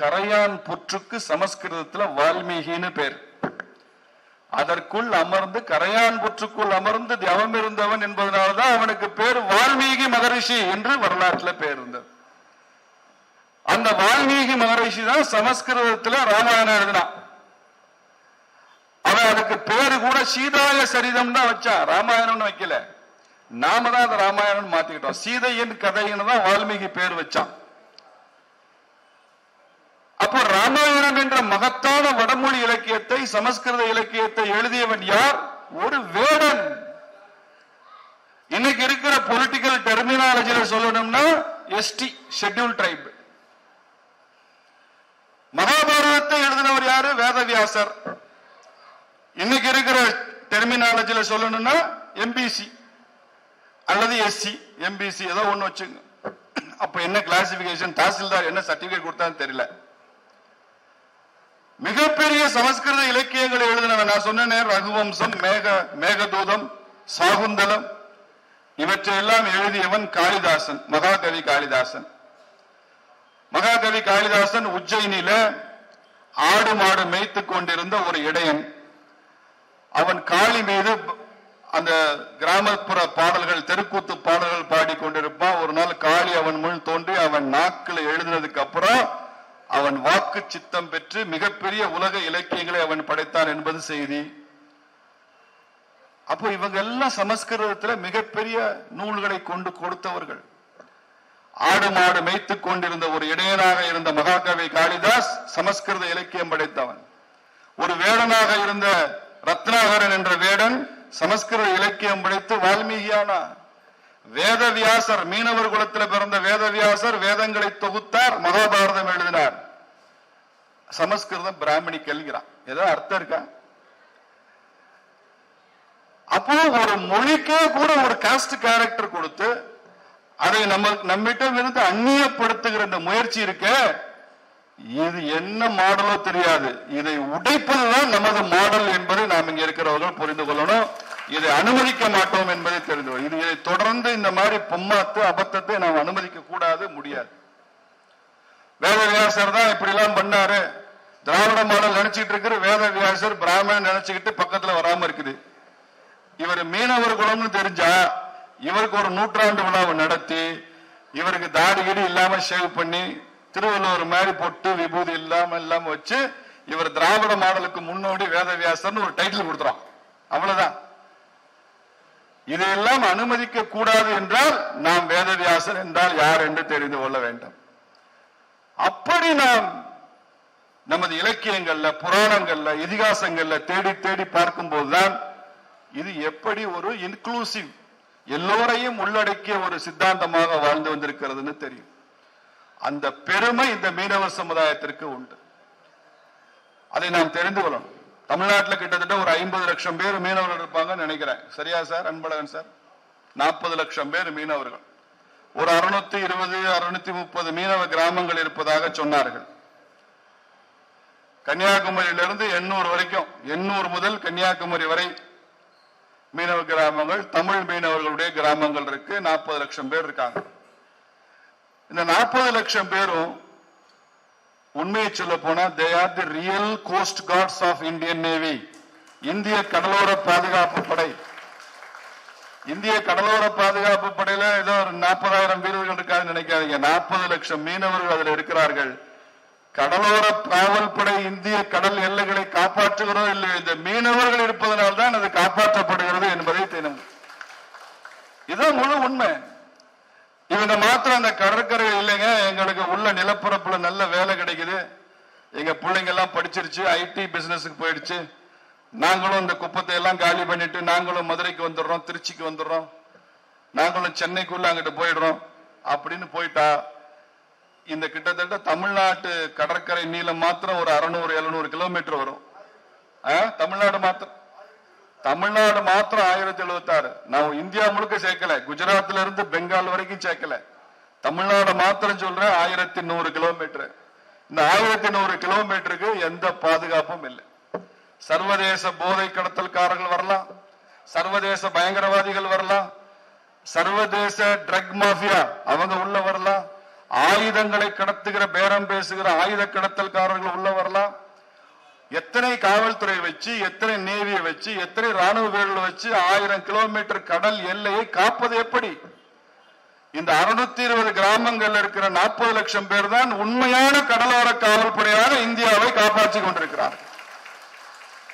கரையான் புற்றுக்கு சமஸ்கிருதத்துல வால்மீகின்னு பேர். அதற்குள் அமர்ந்து கரையான் புற்றுக்குள் அமர்ந்து தவம் இருந்தவன் என்பதனால்தான் அவனுக்கு பேர் வால்மீகி மகரிஷி என்று வரலாற்றுல பேர் இருந்தது. அந்த வால்மீகி மகரிஷி தான் சமஸ்கிருதத்துல ராமாயணம் எழுதினான் அவன் அதுக்கு பேரு கூட சீதாய சரிதம் தான் வச்சான் ராமாயணம்னு வைக்கல. நாம தான் அந்த ராமாயணம் மாத்திக்கிட்டோம். சீதையின் கதைன்னு தான் வால்மீகி பேர் வச்சான். அப்போ ராமாயணம் என்ற மகத்தான வடமொழி இலக்கியத்தை சமஸ்கிருத இலக்கியத்தை எழுதியவன் யார்? ஒரு வேடன். இன்னைக்கு இருக்கிற பொலிட்டிக்கல் டெர்மினாலஜியில சொல்லணும்னா எஸ்டி ஷெட்யூல் ட்ரைப் மகாபாரதத்தை எழுதினவர் யாரு? வேதவியாசர். இன்னைக்கு இருக்கிற டெர்மினாலஜியில சொல்லணும்னா எம்பிசி அல்லது எஸ்சி எம்பிசி ஏதோ ஒண்ணு வச்சுங்க. அப்ப என்ன கிளாசிபிகேஷன் தாசில்தார் என்ன சர்டிபிகேட் கொடுத்தான்னு தெரியல. மிகப்பெரிய சமஸ்கிருத இலக்கியங்களை எழுதினவன் நான் சொன்னேன் ரகுவம்சம் மேக மேகதூதம் சாகுந்தலம். இவற்றையெல்லாம் எழுதியவன் காளிதாசன் மகாகவி காளிதாசன். மகாகவி காளிதாசன் உஜ்ஜயினில ஆடு மாடு மேய்த்து கொண்டிருந்த ஒரு இடையன். அவன் காளி மீது அந்த கிராமப்புற பாடல்கள் தெருக்கூத்து பாடல்கள் பாடிக்கொண்டிருப்பான் ஒரு நாள் காளி அவன் முன் தோன்றி அவன் நாக்கில் எழுதினதுக்கு அப்புறம் அவன் வாக்கு சித்தம் பெற்று மிகப்பெரிய உலக இலக்கியங்களை அவன் படைத்தான் என்பது செய்தி. அப்போ இவங்க எல்லாம் சமஸ்கிருதத்துல மிகப்பெரிய நூல்களை கொண்டு கொடுத்தவர்கள். ஆடு மாடு மேய்த்துக் கொண்டிருந்த ஒரு இடையனாக இருந்த மகாகவி காளிதாஸ் சமஸ்கிருத இலக்கியம் படைத்தவன். ஒரு வேடனாக இருந்த ரத்னாகரன் என்ற வேடன் சமஸ்கிருத இலக்கியம் படைத்து வால்மீகியானா வேதவியாசர் மீனவர் குலத்தில் பிறந்த வேதவியாசர் வேதங்களை தொகுத்தார் மகாபாரதம் எழுதினார். சமஸ்கிருதம் பிராமணி கல்கிறான் ஏதோ அர்த்தம் இருக்கா? அப்போ ஒரு மொழிக்கே கூட ஒரு காஸ்ட் கேரக்டர் கொடுத்து அதை நம்ம நம்மிடம் இருந்து அந்நியப்படுத்துகிற இந்த முயற்சி இருக்க இது என்ன மாடலோ தெரியாது. இதை உடைப்பதுதான் நமது மாடல் என்பதை நாம் இங்க இருக்கிறவர்கள் புரிந்து கொள்ளணும். இதை அனுமதிக்க மாட்டோம் என்பதை தெரிந்து இது இதை தொடர்ந்து இந்த மாதிரி பொம்மாத்து அபத்தத்தை நாம் அனுமதிக்க கூடாது முடியாது. வேதவியாசர் தான் இப்படி எல்லாம் பண்ணாரு. திராவிட மாடல் நினைச்சிட்டு இருக்கிற வேதவியாசர் பிராமணன் நினைச்சுக்கிட்டு பக்கத்துல வராம இருக்குது. இவர் மீனவர் குலம்னு தெரிஞ்சா இவருக்கு ஒரு நூற்றாண்டு விழாவை நடத்தி இவருக்கு தாடி இல்லாம ஷேவ் பண்ணி திருவள்ளுவர் மாதிரி பொட்டு விபூதி இல்லாம இல்லாம வச்சு இவர் திராவிட மாடலுக்கு முன்னோடி வேதவியாசர்னு ஒரு டைட்டில் கொடுத்துறான். அவ்வளவுதான். இதையெல்லாம் அனுமதிக்க கூடாது என்றால் நாம் வேதவியாசர் என்றால் யார் என்று தெரிந்து கொள்ள வேண்டும். அப்படி நாம் நமது இலக்கியங்கள்ல புராணங்கள்ல இதிகாசங்கள்ல தேடி தேடி பார்க்கும்போதுதான் இது எப்படி ஒரு இன்க்ளூசிவ் எல்லோரையும் உள்ளடக்கிய ஒரு சித்தாந்தமாக வாழ்ந்து வந்திருக்கிறதுன்னு தெரியும். அந்த பெருமை இந்த மீனவ சமுதாயத்திற்கு உண்டு. அதை நாம் தெரிந்து கொள்ளணும். தமிழ்நாட்டில் கிட்டத்தட்ட ஒரு ஐம்பது லட்சம் பேர் மீனவர்கள் இருப்பாங்கன்னு நினைக்கிறேன். சரியா சார்? அன்பழகன் சார்? நாற்பது லட்சம் பேர் மீனவர்கள். ஒரு அறுநூத்தி இருபது அறுநூத்தி முப்பது மீனவ கிராமங்கள் இருப்பதாக சொன்னார்கள். கன்னியாகுமரியிலிருந்து எண்ணூறு வரைக்கும் எண்ணூறு முதல் கன்னியாகுமரி வரை மீனவ கிராமங்கள் தமிழ் மீனவர்களுடைய கிராமங்கள் இருக்கு. நாற்பது லட்சம் பேர் இருக்காங்க. இந்த நாற்பது லட்சம் பேரும் உண்மையை சொல்ல போனா they are the real coast guards of Indian navy இந்திய கடலோர பாதுகாப்பு படை. இந்திய கடலோர பாதுகாப்பு படையில ஏதோ ஒரு நாற்பதாயிரம் வீரர்கள் இருக்காதுன்னு நினைக்காதீங்க. நாற்பது லட்சம் மீனவர்கள் அதில் இருக்கிறார்கள். கடலோர காவல் படை இந்திய கடல் எல்லைகளை காப்பாற்றுகிறோம் இல்லை இந்த மீனவர்கள் இருப்பதனால் தான் அது காப்பாற்றப்படுகிறது என்பதை தினம். இதுதான் முழு உண்மை. இவங்க மாத்திரம் அந்த கடற்கரை இல்லைங்க. எங்களுக்கு உள்ள நிலப்பரப்புல நல்ல வேலை கிடைக்குது. எங்க பிள்ளைங்க எல்லாம் படிச்சிருச்சு ஐடி பிசினஸுக்கு போயிடுச்சு. நாங்களும் இந்த குப்பத்தை எல்லாம் காலி பண்ணிட்டு நாங்களும் மதுரைக்கு வந்துடுறோம் திருச்சிக்கு வந்துடுறோம். நாங்களும் சென்னைக்குள்ள அங்கிட்டு போயிடுறோம். அப்படின்னு போயிட்டா இந்த கிட்டத்தட்ட தமிழ்நாட்டு கடற்கரை நீளம் மாத்திரம் ஒரு அறுநூறு எழுநூறு கிலோமீட்டர் வரும். ஆ? தமிழ்நாடு மாத்திரம். தமிழ்நாடு மாத்திரம் ஆயிரத்தி எழுபத்தி ஆறு நான் இந்தியா முழுக்க சேர்க்கல. குஜராத்ல இருந்து பெங்கால் வரைக்கும் சேர்க்கல. தமிழ்நாடு மாத்திரம் சொல்றேன் ஆயிரத்தி நூறு கிலோமீட்டர். இந்த ஆயிரத்தி நூறு கிலோமீட்டருக்கு எந்த பாதுகாப்பும் இல்லை. சர்வதேச போதை கடத்தல்காரர்கள் வரலாம் சர்வதேச பயங்கரவாதிகள் வரலாம் சர்வதேச ட்ரக் மாஃபியா அவங்க உள்ள வரலாம் ஆயுதங்களை கடத்துகிற பேரம் பேசுகிற ஆயுத கடத்தல்காரர்கள் உள்ள வரலாம். எத்தனை காவல்துறை வச்சு எத்தனை நேவியை வச்சு எத்தனை ராணுவ வீரர்கள் வச்சு ஆயிரம் கிலோமீட்டர் கடல் எல்லையை காப்பது எப்படி? இந்த அறுநூத்தி இருபது கிராமங்கள்ல இருக்கிற நாற்பது லட்சம் பேர் தான் உண்மையான கடலோர காவல்படையாக இந்தியாவை காப்பாற்றி கொண்டிருக்கிறார்கள்.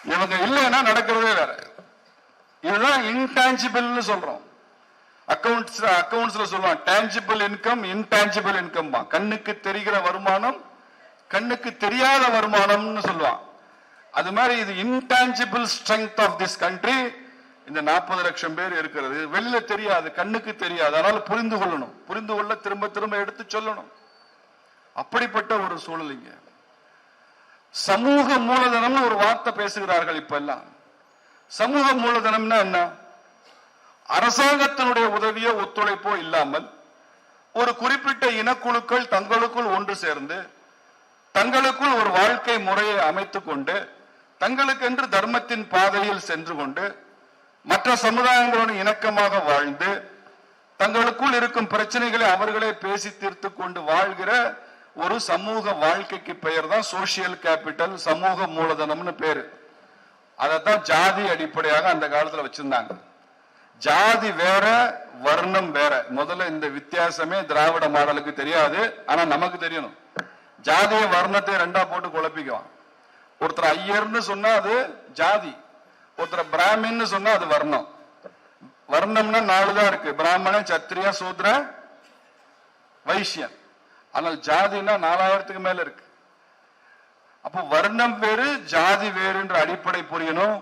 இவங்க இல்லைன்னா நடக்கிறதே வேற. இதுதான் இன்டான்ஜிபிள்னு சொல்றோம். அக்கௌண்ட்ஸ் அக்கௌண்ட்ஸ்ல சொல்லுவாங்க டான்ஜிபிள் இன்கம் இன்டான்ஜிபிள் இன்கம் கண்ணுக்கு தெரிகிற வருமானம் கண்ணுக்கு தெரியாத வருமானம்னு சொல்லுவான் அது மாதிரி இது intangible strength of this country இந்த நாற்பது லட்சம் பேர் இருக்கிறது. வெளியில தெரியாது கண்ணுக்கு தெரியாது. அதனால புரிந்து கொள்ளணும். புரிந்து கொள்ள திரும்ப திரும்ப எடுத்து சொல்லணும். அப்படிப்பட்ட ஒரு சூழலிங்க சமூக மூலதனம்னு ஒரு வார்த்தை பேசுகிறார்கள் இப்ப எல்லாம் சமூக மூலதனம்னா என்ன? அரசாங்கத்தினுடைய உதவியோ ஒத்துழைப்போ இல்லாமல் ஒரு குறிப்பிட்ட இனக்குழுக்கள் தங்களுக்குள் ஒன்று சேர்ந்து தங்களுக்குள் ஒரு வாழ்க்கை முறையை அமைத்துக் கொண்டு தங்களுக்கென்று தர்மத்தின் பாதையில் சென்று கொண்டு மற்ற சமுதாயங்களுடன் இணக்கமாக வாழ்ந்து தங்களுக்குள் இருக்கும் பிரச்சனைகளை அவர்களே பேசி தீர்த்து கொண்டு வாழ்கிற ஒரு சமூக வாழ்க்கைக்கு பெயர் தான் சோசியல் கேபிட்டல் சமூக மூலதனம்னு பேரு. அதைத்தான் ஜாதி அடிப்படையாக அந்த காலத்துல வச்சிருந்தாங்க. ஜாதி வேற வர்ணம் வேற. முதல்ல இந்த வித்தியாசமே திராவிட மாடலுக்கு தெரியாது ஆனா நமக்கு தெரியணும். ஜாதிய வர்ணத்தை ரெண்டா போட்டு குழப்பிக்குவான் ஒருத்தர் ஐயர்னு சொன்னா அது ஜாதி ஒருத்தர் பிராமின்னு சொன்னா அது வர்ணம். வர்ணம்னா நாலு தான் இருக்கு. பிராமணன் சத்திரியா சூத்ர வைசியன் ஆனால் ஜாதினா நாலாயிரத்துக்கு மேல இருக்கு. அப்போ வர்ணம் வேறு ஜாதி வேறுன்ற அடிப்படை புரியணும்.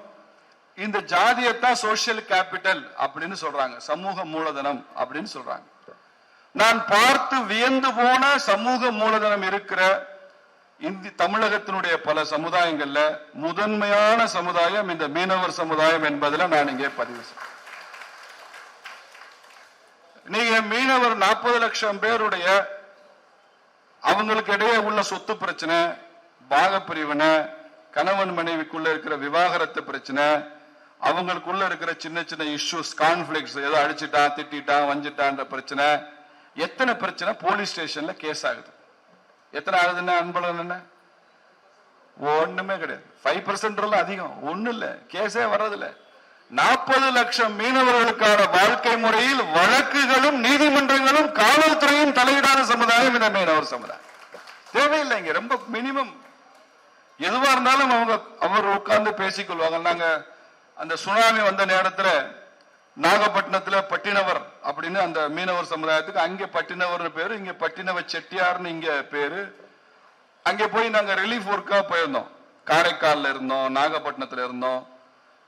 இந்த ஜாதியத்தான் சோசியல் கேபிட்டல் அப்படின்னு சொல்றாங்க. சமூக மூலதனம் அப்படின்னு சொல்றாங்க. நான் பார்த்து வியந்து போன சமூக மூலதனம் இருக்கிற இந்தி தமிழகத்தினுடைய பல சமுதாயங்கள்ல முதன்மையான சமுதாயம் இந்த மீனவர் சமுதாயம் என்பதில் நான் இங்கே பதிவு செய்றேன் நீங்க மீனவர் நாற்பது லட்சம் பேருடைய அவங்களுக்கு இடையே உள்ள சொத்து பிரச்சனை பாகப்பிரிவினை கணவன் மனைவிக்குள்ள இருக்கிற விவாகரத்து பிரச்சனை அவங்களுக்குள்ள இருக்கிற சின்ன சின்ன இஷ்யூஸ் கான்ஃபிளிக்ஸ் ஏதோ அடிச்சிட்டான் திட்டான் வஞ்சிட்டான்ற பிரச்சனை எத்தனை பிரச்சனை? போலீஸ் ஸ்டேஷன்ல கேஸ் ஆகுது. எத்தனை ஆகுதுன்னா அன்பழகன் என்ன? ஒண்ணுமே கிடையாது. ஃபைவ் பர்சன்ட் அதிகம். ஒண்ணு இல்லை கேஸே வர்றதில்ல. நாற்பது லட்சம் மீனவர்களுக்கான வாழ்க்கை முறையில் வழக்குகளும் நீதிமன்றங்களும் காவல்துறையும் தலையிடாத சமுதாயம் இந்த மீனவர் சமுதாயம். தேவையில்லை இங்க ரொம்ப மினிமம் எதுவா இருந்தாலும் அவங்க அவர் உட்கார்ந்து பேசிக்கொள்வாங்க. நாங்க அந்த சுனாமி வந்த நேரத்துல நாகப்பட்டினத்துல பட்டினவர் அப்படின்னு அந்த மீனவர் சமுதாயத்துக்கு அங்கே பட்டினவர்னு பேரு இங்க பட்டினவ செட்டியார்னு இங்க பேரு. அங்கே போய் நாங்க ரிலீஃப் ஒர்க்கா போயிருந்தோம். காரைக்கால்ல இருந்தோம் நாகப்பட்டினத்துல இருந்தோம்.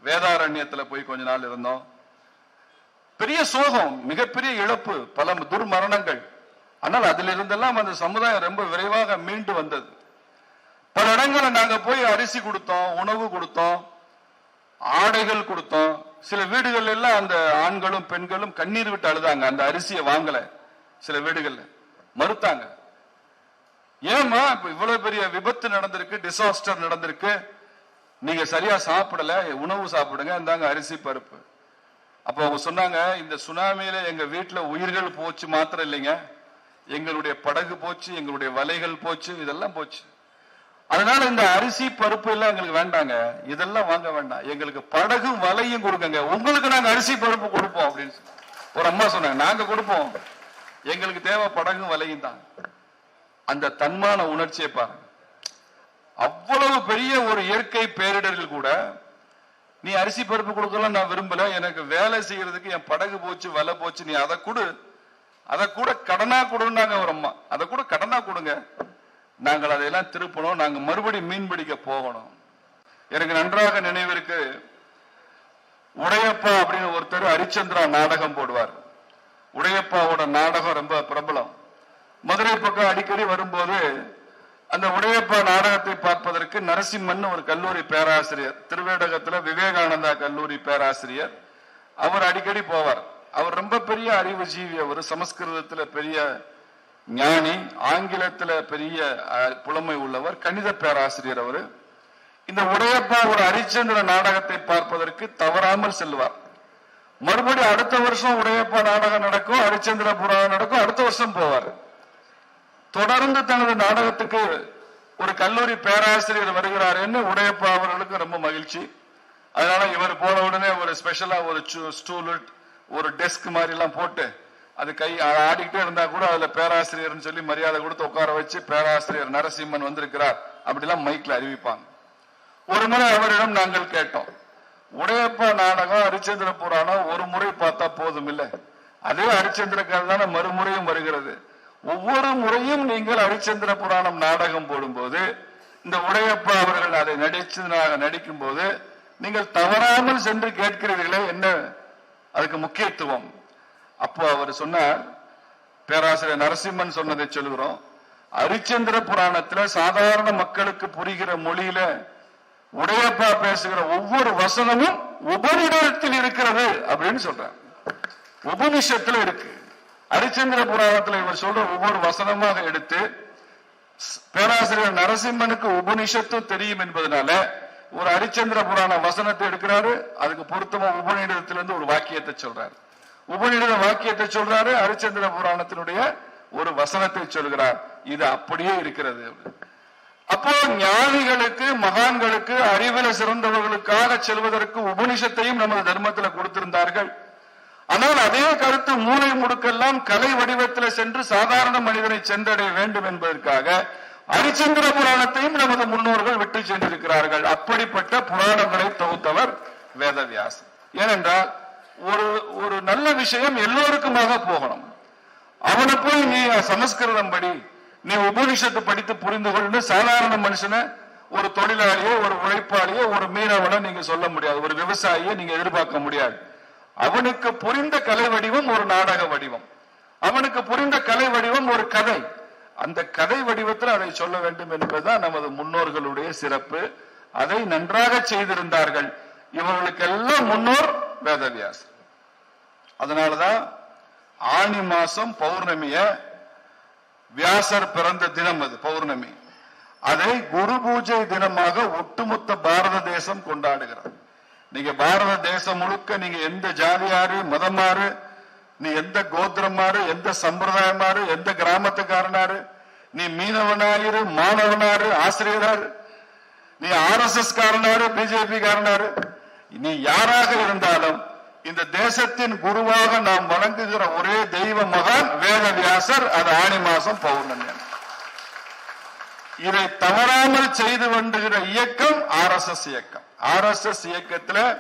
வேதாரண்யத்தில் போய் கொஞ்ச நாள் இருந்தோம். பெரிய சோகம் மிகப்பெரிய இழப்பு பல துர்மரணங்கள். ஆனால் அதில் இருந்தெல்லாம் அந்த சமுதாயம் ரொம்ப விரைவாக மீண்டு வந்தது. பல இடங்கள்ல நாங்க போய் அரிசி கொடுத்தோம் உணவு கொடுத்தோம் ஆடைகள் கொடுத்தோம். சில வீடுகள் எல்லாம் அந்த ஆண்களும் பெண்களும் கண்ணீர் விட்டு அழுதாங்க. அந்த அரிசியை வாங்கல. சில வீடுகள்ல மறுத்தாங்க. ஏமா இப்ப இவ்வளவு பெரிய விபத்து நடந்திருக்கு டிசாஸ்டர் நடந்திருக்கு. நீங்க சரியா சாப்பிடல உணவு சாப்பிடுங்க இந்தாங்க அரிசி பருப்பு. அப்ப அவங்க சொன்னாங்க இந்த சுனாமியில எங்க வீட்டுல உயிர்கள் போச்சு மாத்திரம் இல்லைங்க. எங்களுடைய படகு போச்சு எங்களுடைய வலைகள் போச்சு இதெல்லாம் போச்சு. அதனால இந்த அரிசி பருப்பு எல்லாம் எங்களுக்கு வேண்டாங்க. இதெல்லாம் வாங்க வேண்டாம். எங்களுக்கு படகும் வலையும் கொடுக்கங்க உங்களுக்கு நாங்க அரிசி பருப்பு கொடுப்போம் அப்படின்னு சொல்லி. ஒரு அம்மா சொன்னாங்க நாங்க கொடுப்போம். எங்களுக்கு தேவை படகும் வலையும் தான். அந்த தன்மான உணர்ச்சியை பாருங்க. அவ்வளவு பெரிய ஒரு இயற்கை பேரிடரில் கூட நீ அரிசி பருப்பு கொடுக்கலாம் நான் விரும்பல எனக்கு வேலை செய்யறதுக்கு என் படகு போச்சு வலை போச்சு நீ அதை கொடு. அதை கூட கடனா கொடுன்னாங்க ஒரு அம்மா. அதை கூட கடனா கொடுங்க. நாங்கள் அதையெல்லாம் திருப்பணும். நாங்க மறுபடி மீன் பிடிக்க போகணும். எனக்கு நன்றாக நினைவிருக்கு உடையப்பா அப்படின்னு ஒருத்தர் ஹரிச்சந்திரா நாடகம் போடுவார். உடையப்பாவோட நாடகம் ரொம்ப பிரபலம். மதுரை பக்கம் அடிக்கடி வரும்போது அந்த உடையப்பா நாடகத்தை பார்ப்பதற்கு நரசிம்மன் ஒரு கல்லூரி பேராசிரியர். திருவேடகத்துல விவேகானந்தா கல்லூரி பேராசிரியர். அவர் அடிக்கடி போவார். அவர் ரொம்ப பெரிய அறிவுஜீவி அவர். சமஸ்கிருதத்துல பெரிய ஞானி ஆங்கிலத்துல பெரிய புலமை உள்ளவர் கணித பேராசிரியர் அவரு. இந்த உடையப்பா ஒரு ஹரிச்சந்திர நாடகத்தை பார்ப்பதற்கு தவறாமல் செல்வார். மறுபடியும் அடுத்த வருஷம் உடையப்பா நாடகம் நடக்கும் ஹரிச்சந்திர புராணம் நடக்கும் அடுத்த வருஷம் போவார். தொடர்ந்து தனது நாடகத்துக்கு ஒரு கல்லூரி பேராசிரியர் வருகிறாருன்னு உடையப்பா அவர்களுக்கு ரொம்ப மகிழ்ச்சி. அதனால இவர் போன உடனே ஒரு ஸ்பெஷலா ஒரு ஸ்டூல் ஒரு டெஸ்க் மாதிரி எல்லாம் போட்டு அது கை ஆடிக்கிட்டே இருந்தா கூட அதுல பேராசிரியர்னு சொல்லி மரியாதை கொடுத்து உட்கார வச்சு பேராசிரியர் நரசிம்மன் வந்திருக்கிறார் அப்படிலாம் மைக்ல அறிவிப்பாங்க. ஒரு முறை அவரிடம் நாங்கள் கேட்டோம். உடையப்பா நாடகம் ஹரிச்சந்திர புராணம் ஒரு முறை பார்த்தா போதும் இல்ல அதே ஹரிச்சந்திர கதை தானே மறுமுறையும் வருகிறது. ஒவ்வொரு முறையும் நீங்கள் ஹரிச்சந்திர புராணம் நாடகம் போடும்போது இந்த உடையப்பா அவர்கள் அதை நடிச்சதாக நடிக்கும் போது நீங்கள் தவறாமல் சென்று கேட்கிறீர்களே என்ன? அதுக்கு முக்கியத்துவம். அப்போ அவர் சொன்னார் பேராசிரியர் நரசிம்மன் சொன்னதை சொல்கிறோம் ஹரிச்சந்திர புராணத்துல சாதாரண மக்களுக்கு புரிகிற மொழியில உடையப்பா பேசுகிற ஒவ்வொரு வசனமும் உபனிடத்தில் இருக்கிறது அப்படின்னு சொல்ற உபனிஷத்துல இருக்கு. ஹரிச்சந்திர புராணத்துல இவர் சொல்ற ஒவ்வொரு வசனமாக எடுத்து பேராசிரியர் நரசிம்மனுக்கு உபனிஷத்தும் தெரியும் என்பதனால ஒரு ஹரிச்சந்திர புராண வசனத்தை எடுக்கிறாரு அதுக்கு பொருத்தமா உபநிடத்திலிருந்து ஒரு வாக்கியத்தை சொல்றாரு. உபநிடத வாக்கியத்தை சொல்றாரு ஹரிச்சந்திர புராணத்தினுடைய ஒரு வசனத்தை சொல்கிறார். இது அப்படியே இருக்கிறது. அப்போ ஞானிகளுக்கு மகான்களுக்கு அறிவில சிறந்தவர்களுக்காக செல்வதற்கு உபனிஷத்தையும் நமது தர்மத்தில் கொடுத்திருந்தார்கள். ஆனால் அதே கருத்து மூளை முடுக்கெல்லாம் கலை வடிவத்தில் சென்று சாதாரண மனிதனை சென்றடைய வேண்டும் என்பதற்காக ஹரிச்சந்திர புராணத்தையும் நமது முன்னோர்கள் விட்டு சென்றிருக்கிறார்கள். அப்படிப்பட்ட புராணங்களை தொகுத்தவர் வேதவியாசன் ஏனென்றால் ஒரு ஒரு நல்ல விஷயம் எல்லோருக்குமாக போகணும். அவனை போய் நீ சமஸ்கிருதம் படி நீ உபனிஷத்து படித்து புரிந்து கொண்டு சாதாரண மனுஷனை ஒரு தொழிலாளியோ ஒரு உழைப்பாளியோ ஒரு மீனவனை நீங்க சொல்ல முடியாது. ஒரு விவசாயியை நீங்க எதிர்பார்க்க முடியாது. அவனுக்கு புரிந்த கலை வடிவம் ஒரு நாடக வடிவம். அவனுக்கு புரிந்த கலை வடிவம் ஒரு கதை. அந்த கதை வடிவத்தில் அதை சொல்ல வேண்டும் என்பதுதான் நமது முன்னோர்களுடைய சிறப்பு. அதை நன்றாக செய்திருந்தார்கள். இவர்களுக்கெல்லாம் முன்னோர் வேதவியாசர். அதனாலதான் ஆணி மாசம் பௌர்ணமிய வியாசர் பிறந்த தினம் அது பௌர்ணமி. அதை குரு பூஜை தினமாக ஒட்டுமொத்த பாரத தேசம் கொண்டாடுகிறது நீங்க பாரத தேசம் முழுக்க நீங்க எந்த ஜாதியாரு மதமாறு நீ எந்த கோத்திரமாறு எந்த சம்பிரதாயமாறு எந்த கிராமத்துக்காரனாரு நீ மீனவனாயிரு மாணவனாரு ஆசிரியராரு நீ ஆர் எஸ் எஸ் காரனாரு பிஜேபி காரனாரு நீ யாராக இருந்தாலும் இந்த தேசத்தின் குருவாக நாம் வணங்குகிற ஒரே தெய்வ மகான் வேத வியாசர் அது ஆணி மாசம் பௌர்ணமி. இதை தவறாமல் செய்து வந்துகிற இயக்கம் ஆர் எஸ் எஸ் இயக்கம். ஆர் எஸ் எஸ் இயக்கத்துல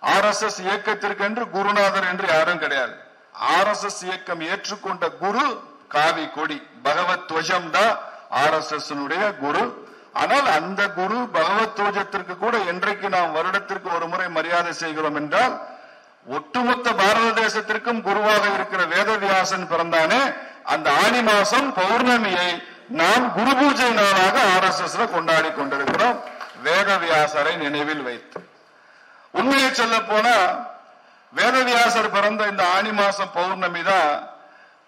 ஆர் எஸ் எஸ் இயக்கத்திற்கென்று குருநாதர் என்று யாரும் கிடையாது. ஆர் எஸ் எஸ் இயக்கம் ஏற்றுக்கொண்ட குரு காவி கொடி. பகவத் துவஜம் தான் ஆர் எஸ் எஸ் குரு. ஆனால் அந்த குரு பகவத் துவஜத்திற்கு கூட என்றைக்கு நாம் வருடத்திற்கு ஒரு முறை மரியாதை செய்கிறோம் என்றால் ஒட்டுமொத்த பாரத தேசத்திற்கும் குருவாக இருக்கிற வேதவியாசன் பிறந்தானே அந்த ஆணி மாசம் பௌர்ணமியை நாம் குரு பூஜை நாளாக ஆர் எஸ் எஸ்ல கொண்டாடி கொண்டிருக்கிறோம். வேதவியாசரை நினைவில் வைத்து. உண்மையை சொல்ல போனா வேதவியாசர் பிறந்த இந்த ஆணி மாசம் பௌர்ணமி தான்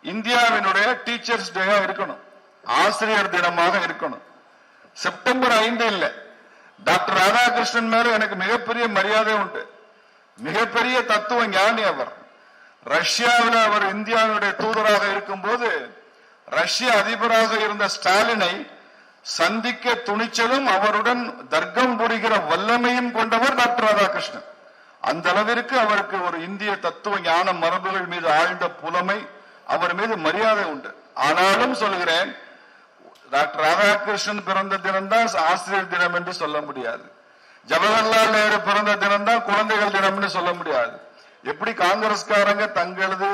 இந்தியாவினுடைய டீச்சர்ஸ் டேயா இருக்கணும். ஆசிரியர் தினமாக இருக்கணும். செப்டம்பர் ஐந்து இல்லை. டாக்டர் ராதாகிருஷ்ணன் மேல எனக்கு மிகப்பெரிய மரியாதை உண்டு. மிகப்பெரிய தத்துவ ஞானி அவர். ரஷ்யாவில் அவர் இந்தியாவினுடைய தூதராக இருக்கும் போது ரஷ்ய அதிபராக இருந்த ஸ்டாலினை சந்திக்க துணிச்சலும் அவருடன் தர்க்கம் புரிகிற வல்லமையும் கொண்டவர் டாக்டர் ராதாகிருஷ்ணன். அந்த அளவிற்கு அவருக்கு ஒரு இந்திய தத்துவ ஞான மரபுகள் மீது ஆழ்ந்த புலமை அவர் மீது மரியாதை உண்டு. ஆனாலும் சொல்கிறேன் டாக்டர் ராதாகிருஷ்ணன் பிறந்த தினம்தான் ஆசிரியர் தினம் என்று சொல்ல முடியாது. ஜவஹர்லால் நேரு பிறந்த தினம் தான் குழந்தைகள் தினம்னு சொல்ல முடியாது. எப்படி காங்கிரஸ்காரங்க தங்களது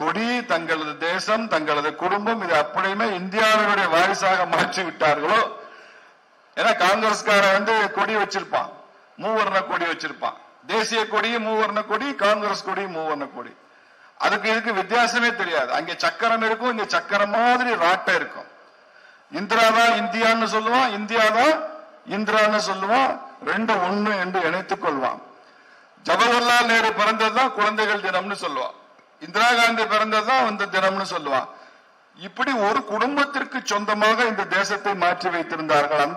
கொடி தங்களது தேசம் தங்களது குடும்பம் இது அப்படியுமே இந்தியாவினுடைய வாரிசாக மாற்றி விட்டார்களோ? ஏன்னா காங்கிரஸ்காரன் வந்து கொடி வச்சிருப்பான் மூவர்ண கொடி வச்சிருப்பான். தேசிய கொடியும் மூவர்ண கொடி காங்கிரஸ் கொடி மூவர்ண கொடி. அதுக்கு இதுக்கு வித்தியாசமே தெரியாது. அங்க சக்கரம் இருக்கும் இங்க சக்கரம் மாதிரி ராட்டை இருக்கும். இந்திரா தான் இந்தியான்னு சொல்லுவான் இந்தியா தான் இந்திரான்னு சொல்லுவான் ரெண்டு ஒண்ணு என்று இணைத்துக் கொள்வான். ஜவஹர்லால் நேரு பிறந்ததுதான் குழந்தைகள் தினம்னு சொல்லுவான். இந்திரா காந்தி பிறந்ததுதான் இந்த தினம்னு சொல்லுவான். இப்படி ஒரு குடும்பத்திற்கு சொந்தமாக இந்த தேசத்தை மாற்றி வைத்திருந்தார்கள். அந்த